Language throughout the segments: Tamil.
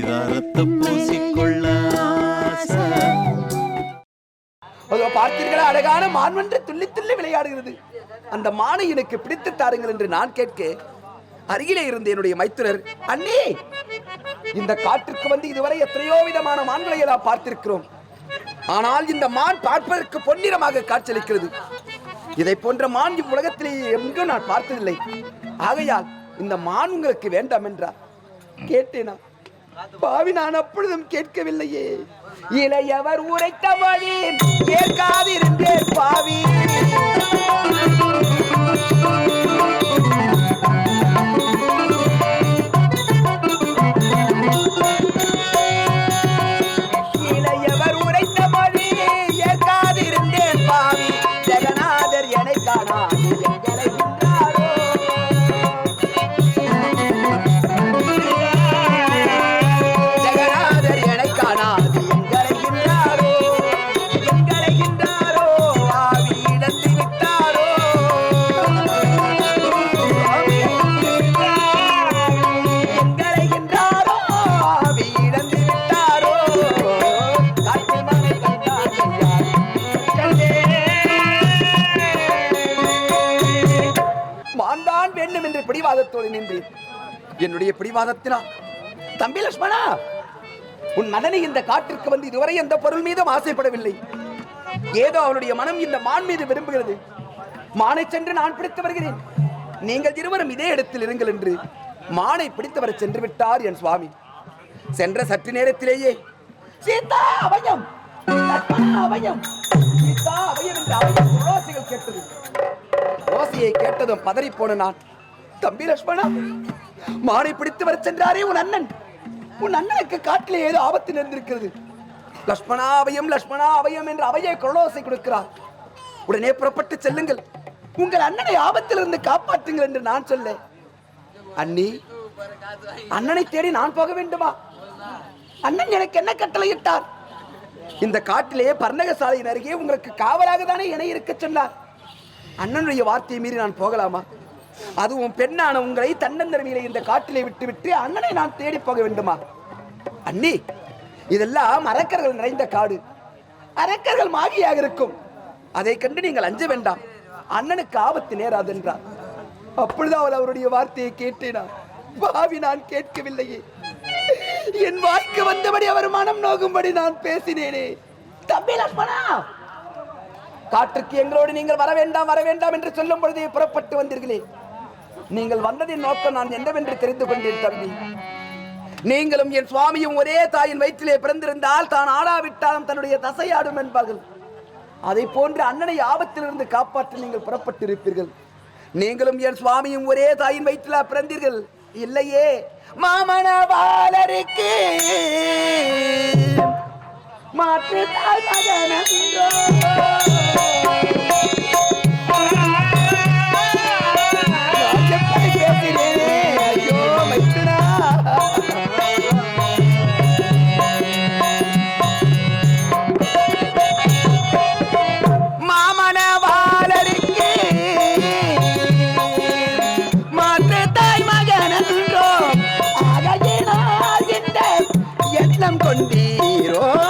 பரிதாரத்தை பூசிக்கொள்ள பார்த்தீர்களா? அழகான மான் ஒன்று துள்ளி துள்ளி விளையாடுகிறது. அந்த மானை எனக்கு பிடித்து தாருங்கள் என்று நான் கேட்க அருகிலே இருந்த என்னுடைய மைத்துனர் அண்ணே இந்த காற்றுக்கு வந்து இதுவரை எத்தனையோ விதமான மான்களை எல்லாம் பார்த்திருக்கிறோம். ஆனால் இந்த மான் பார்ப்பதற்கு பொன்னிறமாக காட்சியளிக்கிறது. இதை போன்ற மான் இவ்வுலகத்திலேயே எங்கும் நான் பார்த்ததில்லை. ஆகையால் இந்த மான் உங்களுக்கு வேண்டாம் என்றார். கேட்டேனா? பாவி நான் அப்பொழுதும் கேட்கவில்லையே. இளையவர் உரைத்த வழி கேட்காதிருந்தேன் பாவி. என்று பிடிவாதத்தோடு நின்றேன் என்னுடைய பிடிவாதத்தினால் தம்பி லட்சுமணா உன் மதனை இந்த காட்டிற்கு வந்து இதுவரை எந்த பொருள் மீதும் ஆசைப்படவில்லை. ஏதோ அவனுடைய மனம் இந்த மான் மீது விரும்புகிறது. மானை சென்று நான் பிடித்து வருகிறேன். நீங்கள் இருவரும் இதே இடத்தில் இருங்கள் என்று மானை பிடித்து வர சென்று விட்டார் என் சுவாமி. சென்ற சற்று நேரத்திலேயே சீதா அபயம் அபயம் சீதா அபயம் என்று அபயம் ஓசைகள் கேட்டது. ஓசையை கேட்டதும் பதறி போன நான். தம்பி லட்சுமணா மானை பிடித்து வர சென்றாரே உன் அண்ணன். உன் அண்ணனுக்கு காட்டிலே ஏதோ ஆபத்து நேர்ந்திருக்கிறது. லட்சுமணா அவயம் லட்சுமணா அவயம் என்று அவையே குரலோசை கொடுக்கிறார். உடனே புறப்பட்டு செல்லுங்கள். உங்கள் அண்ணனை ஆபத்திலிருந்து காப்பாற்றுங்கள் என்று நான் சொல்ல அண்ணி அண்ணனை தேடி நான் போக வேண்டுமா? அண்ணன் எனக்கு என்ன கட்டளையிட்டார்? இந்த காட்டிலே பர்ணக சாலையின் அருகே உங்களுக்கு காவலாக தானே என இருக்க சொன்னார். அண்ணனுடைய வார்த்தையை மீறி நான் போகலாமா? அதுவும் பெண்ணான உங்களை தன்னந்தரவியிலே இந்த காட்டிலே விட்டுவிட்டு அண்ணனை நான் தேடி போக வேண்டுமா? அண்ணி இதெல்லாம் அரக்கர்கள் நிறைந்த காடு. அரக்கர்கள் மாகியாக இருக்கும். அதை கண்டு நீங்கள் அஞ்ச வேண்டாம். அண்ணனுக்கு ஆபத்து நேராது என்றார் அப்பொழுது அவள் அவருடைய வார்த்தையை கேட்டேனா? பாவி நான் கேட்கவில்லையே. என் வாய்க்கு வந்தபடி அவர் மனம் நோகும்படி நான் பேசினேனே. தம்பி லக்ஷ்மணா காற்றுக்கு எங்களோடு நீங்கள் வர வேண்டாம் வர வேண்டாம் என்று சொல்லும் பொழுதே புறப்பட்டு வந்தீர்களே. நீங்கள் வந்ததின் நோக்கம் நான் என்னவென்று தெரிந்து கொண்டேன் தம்பி. நீங்களும் என் சுவாமியும் ஒரே தாயின் வயிற்றிலே பிறந்திருந்தால் தான் ஆடாவிட்டாலும் தன்னுடைய தசையாடும் என்பார்கள். அதை போன்று அண்ணனை ஆபத்திலிருந்து காப்பாற்ற நீங்கள் புறப்பட்டிருப்பீர்கள். நீங்களும் என் சுவாமியும் ஒரே தாயின் வயிற்றிலா பிறந்தீர்கள். இல்லையே மாமனவாளருக்கு மாற்று தாய் மகனன்றோ. Oh!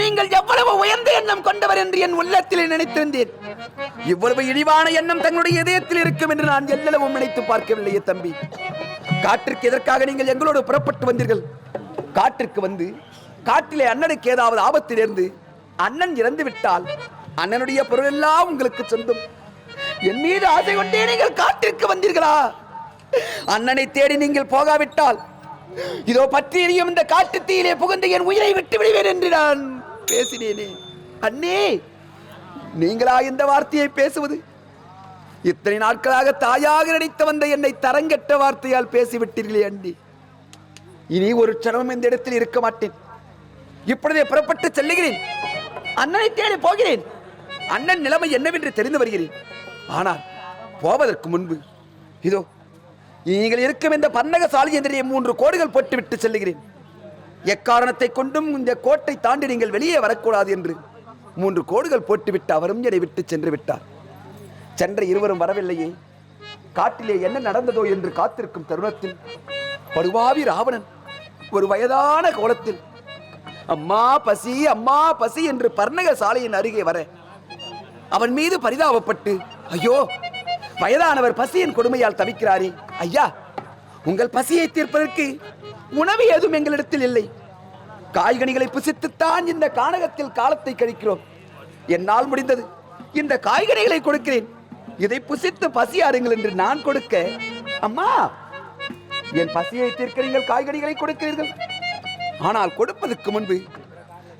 நீங்கள் எவ்வளவு உயர்ந்த எண்ணம் கொண்டவர் என்று என் உள்ளத்தில் நினைத்திருந்தேன். இவ்வளவு இழிவான எண்ணம் தங்களுடைய இதயத்தில் இருக்கும் என்று நான் எல்லளவும் நினைத்து பார்க்கவில்லையே தம்பி. காற்றிற்கு எதற்காக நீங்கள் எங்களோடு புறப்பட்டு வந்தீர்கள்? காட்டிற்கு வந்து காட்டிலே அண்ணனுக்கு ஏதாவது ஆபத்து அண்ணன் இறந்து விட்டால் அண்ணனுடைய பொருள் எல்லாம் உங்களுக்கு சொந்தம். என் மீது ஆசை கொண்டே நீங்கள் காட்டிற்கு வந்தீர்களா? அண்ணனை தேடி நீங்கள் போகாவிட்டால் இதோ பற்றி எரியும் இந்த காட்டு தீயிலே புகுந்து என் உயிரை விட்டு விடுவேன் என்று நான் பேசினேனே. அண்ணே நீங்களா இந்த வார்த்தையை பேசுவது? இத்தனை நாட்களாக தாயாக நினைத்து வந்த என்னை தரங்கெட்ட வார்த்தையால் பேசிவிட்டீர்களே அண்டி இனி ஒரு க்ஷணமும் இந்த இடத்தில் இருக்க மாட்டேன். இப்பொழுதே புறப்பட்டு செல்லுகிறேன். அண்ணனை தேடி போகிறேன். அண்ணன் நிலைமை என்னவென்று தெரிந்து வருகிறேன். ஆனால் போவதற்கு முன்பு இதோ நீங்கள் இருக்கும் இந்த பன்னக சாலை எதிரே மூன்று கோடுகள் போட்டுவிட்டு செல்லுகிறேன். எக்காரணத்தை கொண்டும் இந்த கோட்டை தாண்டி நீங்கள் வெளியே வரக்கூடாது என்று. மூன்று கோடுகள் போட்டுவிட்டு அவரும் என்னை விட்டு சென்று விட்டார். சென்ற இருவரும் வரவில்லையே. காட்டிலே என்ன நடந்ததோ என்று காத்திருக்கும் தருணத்தில் படுவாவி ராவணன் ஒரு வயதான கோலத்தில் அம்மா பசி அம்மா பசி என்று பர்ணக சாலையின் அருகே வர அவன் மீது பரிதாபப்பட்டு ஐயோ வயதானவர் பசியின் கொடுமையால் தவிக்கிறாரே. ஐயா உங்கள் பசியை தீர்ப்பதற்கு உணவு ஏதும் எங்களிடத்தில் இல்லை. காய்கனிகளை புசித்துத்தான் இந்த கானகத்தில் காலத்தை கழிக்கிறோம். என்னால் முடிந்தது. இந்த காய்கனிகளை கொடுக்கிறேன். இதை புசித்து பசி ஆறுங்கள் என்று நான் கொடுக்க அம்மா என் பசியை தீர்க்க நீங்கள் காய்கனிகளை கொடுக்கிறீர்கள். ஆனால் கொடுப்பதற்கு முன்பு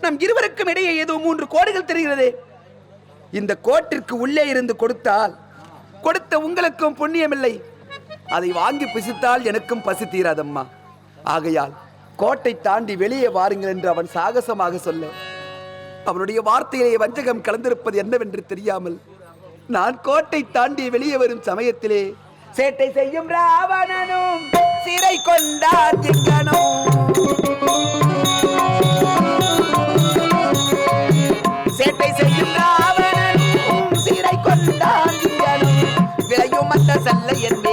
நம் இருவருக்கும் இடையே ஏதோ மூன்று கோடுகள் தெரிகிறதே. இந்த கோட்டிற்கு உள்ளே இருந்து கொடுத்தால் கொடுத்த உங்களுக்கும் புண்ணியமில்லை. அதை வாங்கி புசித்தால் எனக்கும் பசி தீராதம்மா. ஆகையால் கோட்டை தாண்டி வெளியே வாருங்கள் என்று அவன் சாகசமாக சொல்ல அவனுடைய வார்த்தையிலே வஞ்சகம் கலந்திருப்பது என்னவென்று தெரியாமல் நான் கோட்டை தாண்டி வெளியே வரும் சமயத்திலே சேட்டை செய்யும் ராவணனும் சிறை கொண்டார் சேட்டை செய்யும் ராவணனும் சிறை கொண்டான் திங்களும் விளையும் அந்த செல்ல என்று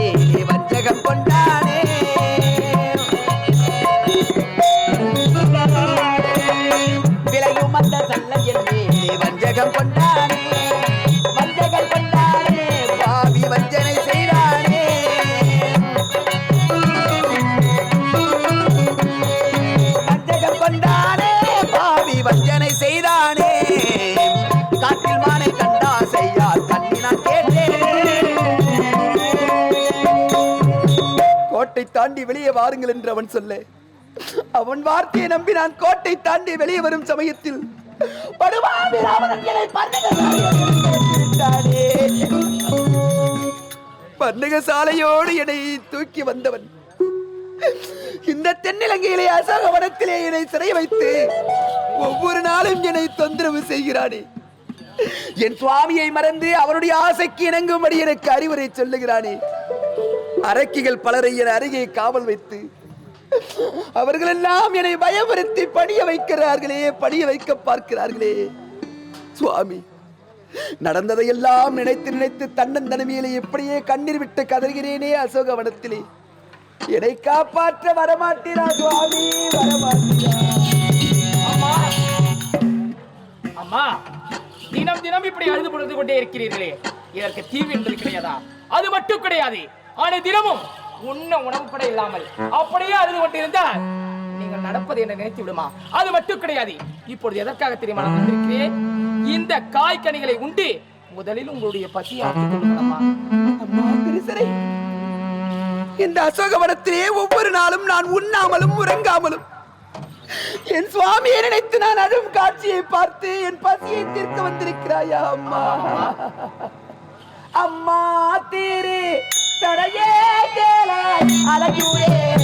தாண்டி வெளியே வாருங்கள் என்று அவன் சொல்ல. அவன் வார்த்தையை நம்பி நான் கோட்டை தாண்டி வெளியே வரும் சமயத்தில் படுவாவி என்னை என்னை தூக்கி வந்தவன். இந்த தென்னிலங்கையிலே அசோக வனத்திலே என்னை சிறை வைத்து ஒவ்வொரு நாளும் என்னை தொந்தரவு செய்கிறானே. என் சுவாமியை மறந்து அவருடைய ஆசைக்கு இணங்கும்படி எனக்கு அறிவுரை சொல்லுகிறானே. அரக்கிகள் பலரை என் அருகே காவல் வைத்து அவர்களெல்லாம் என்னை பயமுறுத்தி படிய வைக்கிறார்களே படிய வைக்க பார்க்கிறார்களே. சுவாமி நடந்ததையெல்லாம் நினைத்து நினைத்து தன்னன் தனிமையிலே எப்படியே கண்ணீர் விட்டு கதறுகிறேனே அசோகவனத்திலே. என்னை காப்பாற்ற வரமாட்டீரா சுவாமி வரமாட்டீரா. அம்மா அம்மா தினம் தினம் இப்படி அழுது பொழுது கொண்டே இருக்கிறீர்களே. இதற்கு தீர்வு என்பது கிடையாதா? அது மட்டும் கிடையாது. ஆனை தினமும் உண்ண உணவு கூட இல்லாமல் அப்படியே அழுது கொண்டிருந்தால் நீங்கள் நடப்பது என்ன நினைத்து விடுமா? அது மட்டும் கிடையாது. இப்பொழுது எதற்காக தெரியுமா நான் வந்திருக்கிறேன்? இந்த காய்கனிகளை உண்டு முதலில் உங்களுடைய பசியை ஆற்றிக் கொள்ளுங்கள் அம்மா திருசரை. இந்த அசோகவனத்திலே ஒவ்வொரு நாளும் நான் உண்ணாமலும் உறங்காமலும் என் சுவாமியை நினைத்து நான் அழும் காட்சியை பார்த்து என் பசியை தீர்க்க வந்திருக்கிறாயா அம்மா? அம்மா தேரே. I love you.